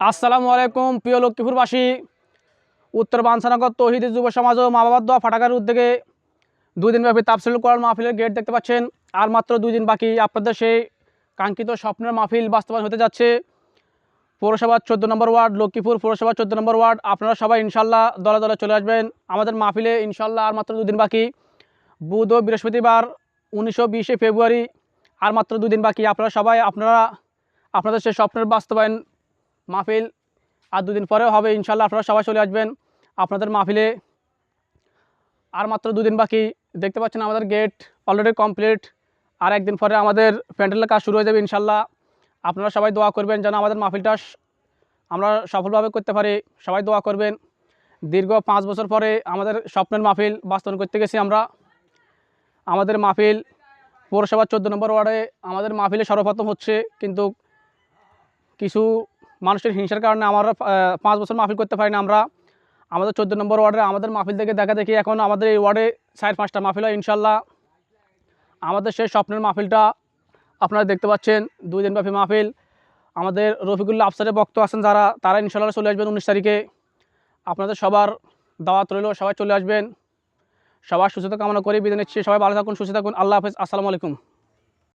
আসসালামু আলাইকুম, প্রিয় লক্ষ্মীপুরবাসী। উত্তর বাঞ্ছানগর তহিদ যুব সমাজ ও মা বাবার দোয়া ফাটাকার উদ্যোগে দুই দিনব্যাপী তাফসিল কোরআন মাহফিলের গেট দেখতে পাচ্ছেন। আর মাত্র দুই দিন বাকি আপনাদের সেই কাঙ্ক্ষিত স্বপ্নের মাহফিল বাস্তবায়ন হতে যাচ্ছে। পৌরসভার চোদ্দ নম্বর ওয়ার্ড, লক্ষ্মীপুর পৌরসভার চোদ্দ নম্বর ওয়ার্ড, আপনারা সবাই ইনশাল্লাহ দলে দলে চলে আসবেন। আমাদের মাহফিলে ইনশাল্লাহ আর মাত্র দুদিন বাকি। বুধ ও বৃহস্পতিবার, উনিশশো বিশে ফেব্রুয়ারি, আর মাত্র দুদিন বাকি। আপনারা সবাই, আপনারা, আপনাদের সেই স্বপ্নের বাস্তবায়ন মাহফিল আর দুদিন পরেও হবে ইনশাল্লাহ আপনারা সবাই চলে আসবেন। আপনাদের মাহফিলে আর মাত্র দুদিন বাকি। দেখতে পাচ্ছেন আমাদের গেট অলরেডি কমপ্লিট আর একদিন পরে আমাদের প্যান্ডেলের কাজ শুরু হয়ে যাবে ইনশাল্লাহ আপনারা সবাই দোয়া করবেন যেন আমাদের মাহফিলটা আমরা সফলভাবে করতে পারি। সবাই দোয়া করবেন। দীর্ঘ পাঁচ বছর পরে আমাদের স্বপ্নের মাহফিল বাস্তবায়ন করতে গেছি আমরা। আমাদের মাহফিল পৌরসভার চোদ্দ নম্বর ওয়ার্ডে আমাদের মাহফিলে সর্বপ্রথম হচ্ছে, কিন্তু কিছু মানুষের হিংসার কারণে আমরা পাঁচ বছর মাহফিল করতে পারি না আমরা। আমাদের চোদ্দ নম্বর ওয়ার্ডে আমাদের মাহফিল থেকে দেখা দেখি এখন আমাদের এই ওয়ার্ডে সাড়ে পাঁচটা মাহফিল হয় ইনশাল্লাহ আমাদের সেই স্বপ্নের মাহফিলটা আপনারা দেখতে পাচ্ছেন, দুই দিনব্যাপী মাহফিল। আমাদের রফিকুল্লাহ আফসারের বক্ত আছেন যারা, তারা ইনশাল্লাহ চলে আসবেন উনিশ তারিখে। আপনাদের সবার দাওয়াত রইল, সবাই চলে আসবেন। সবার সুস্থতা কামনা করি, বিদায় নিচ্ছি। সবাই ভালো থাকুন, সুস্থ থাকুন। আল্লাহ হাফেজ, আসসালামু আলাইকুম।